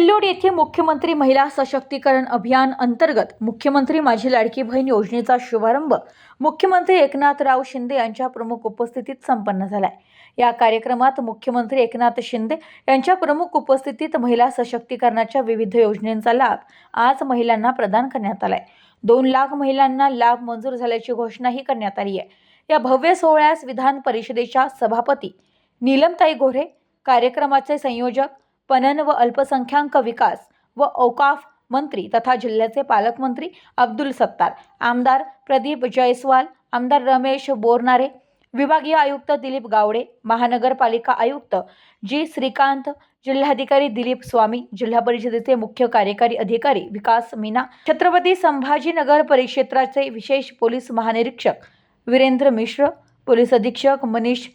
सिल्लोड येथे मुख्यमंत्री महिला सशक्तीकरण अभियान अंतर्गत मुख्यमंत्री माझी लाडकी बहीण योजनेचा शुभारंभ मुख्यमंत्री एकनाथराव शिंदे यांच्या प्रमुख उपस्थितीत संपन्न झालाय. या कार्यक्रमात मुख्यमंत्री एकनाथ शिंदे यांच्या प्रमुख उपस्थितीत महिला सशक्तीकरणाच्या विविध योजनेचा लाभ आज महिलांना प्रदान करण्यात आलाय. दोन लाख महिलांना लाभ मंजूर झाल्याची घोषणाही करण्यात आली आहे. या भव्य सोहळ्यास विधान परिषदेच्या सभापती नीलमताई गोरे कार्यक्रमाचे संयोजक पणन व अल्पसंख्याक विकास व औकाफ मंत्री तथा जिल्ह्याचे पालकमंत्री अब्दुल सत्तार आमदार प्रदीप जयस्वाल आमदार रमेश बोरनारे विभागीय आयुक्त दिलीप गावडे महानगरपालिका आयुक्त जी श्रीकांत जिल्हाधिकारी दिलीप स्वामी जिल्हा परिषदेचे मुख्य कार्यकारी अधिकारी विकास मीना छत्रपती संभाजीनगर परिक्षेत्राचे विशेष पोलीस महानिरीक्षक वीरेंद्र मिश्र पोलीस अधीक्षक मनीष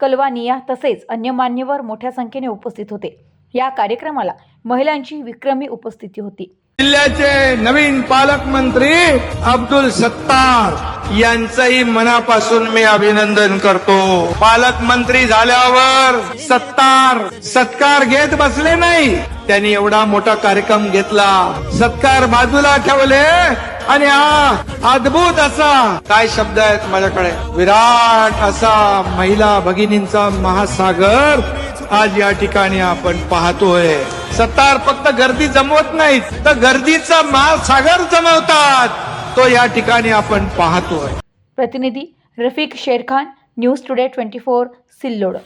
कलवानिया तसेच अन्य मान्यवर मोठ्या संख्येने उपस्थित होते. या कार्यक्रमाला महिलांची विक्रमी उपस्थिती होती. जिल्ह्याचे नवीन पालकमंत्री अब्दुल सत्तार यांचंही मनापासून मी अभिनंदन करतो. पालकमंत्री झाल्यावर सत्तार सत्कार घेत बसले नाही. त्यांनी एवढा मोठा कार्यक्रम घेतला. सत्कार बाजूला ठेवले आणि हा अद्भुत असा काय शब्द आहेत माझ्याकडे? विराट असा महिला भगिनींचा महासागर आज या ठिकाणी आपण पाहतोय. सत्तार फक्त गर्दी जमवत नाहीत तर गर्दीचा महासागर जमवतात. तो या ठिकाणी आपण पाहतोय. प्रतिनिधी Rafiq Sherkhan news today twenty four Sillod.